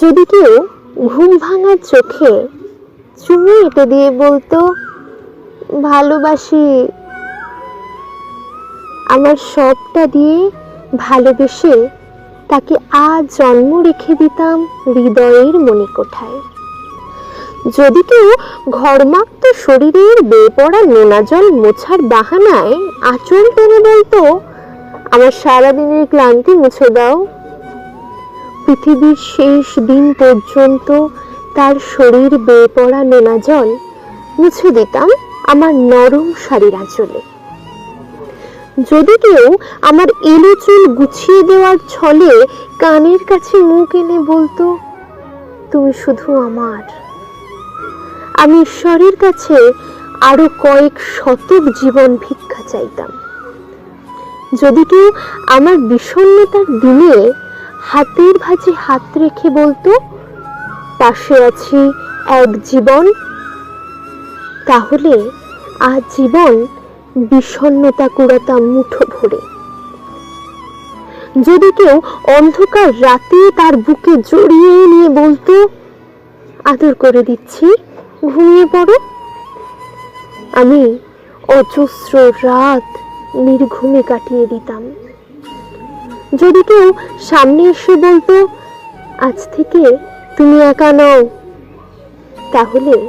যদি কেউ ঘুম ভাঙার চোখে চুমু এঁটে দিয়ে বলতো, ভালোবাসি, আমার সবটা দিয়ে ভালোবেসে তাকে আজ জন্ম রেখে দিতাম হৃদয়ের মনে কোঠায় যদি কেউ ঘরমাক্ত শরীরের বেপড়া নোনা জল মোছার বাহানায় আঁচল টেনে বলতো, আমার সারাদিনের ক্লান্তি মুছে দাও। পৃথিবীর শেষ দিন পর্যন্ত তার শরীর বেয়ে পড়া নোনা জল মুছে দিতাম আমার নরম শাড়ির আঁচলে। যদি কেউ আমার এলো চুল গুছিয়ে দেওয়ার ছলে কানের কাছে মুখ এনে বলতো, তুমি শুধু আমার। আমি ঈশ্বরের কাছে আরও কয়েক শতক জীবন ভিক্ষা চাইতাম। যদি কেউ আমার বিষণ্ণতার দিনে হাতের ভাঁজে হাত রেখে বলতো, পাশে আছি এক জীবন। তাহলে আজ জীবন বিষণ্ণতা কুড়াতাম মুঠো ভরে। যদি কেউ অন্ধকার রাতে তার বুকে জড়িয়ে নিয়ে বলতো, আদর করে দিচ্ছি, ঘুমিয়ে পড়ো। আমি অজস্র রাত নির্ঘুমে কাটিয়ে দিতাম। যদি কেউ সামনে এসে বলতো, আজ থেকে তুমি একা নও, তাহলে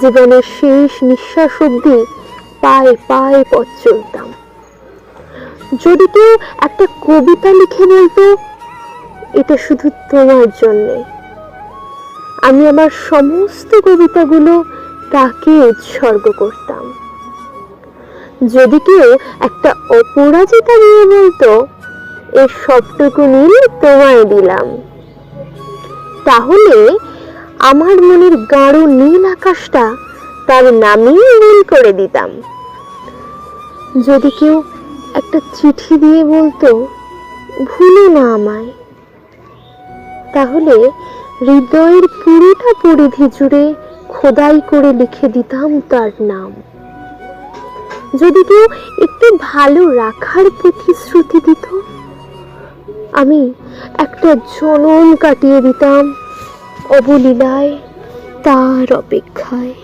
জীবনের শেষ নিঃশ্বাস অব্দি পায়ে পায়ে পথ চলতাম। যদি কেউ একটা কবিতা লিখে বলতো, এটা শুধু তোমার জন্যে। আমি আমার সমস্ত কবিতাগুলো তাকে উৎসর্গ করতাম। যদি কেউ একটা অপরাজিতা নিয়ে বলতো এর সবটুকু নীল তোমায় দিলাম। তাহলে আমার মনের গাঢ় নীল আকাশটা তার নামেই নীল করে দিতাম। যদি কেউ একটা চিঠি দিয়ে বলতো, ভুলো না আমায়। তাহলে হৃদয়ের পুরোটা পরিধি জুড়ে খোদাই করে লিখে দিতাম তার নাম। যদি কেউ একটু ভালো রাখার প্রতিশ্রুতি দিত আমি একটা জনম কাটিয়ে দিতাম অবলীলায় তার অপেক্ষায়।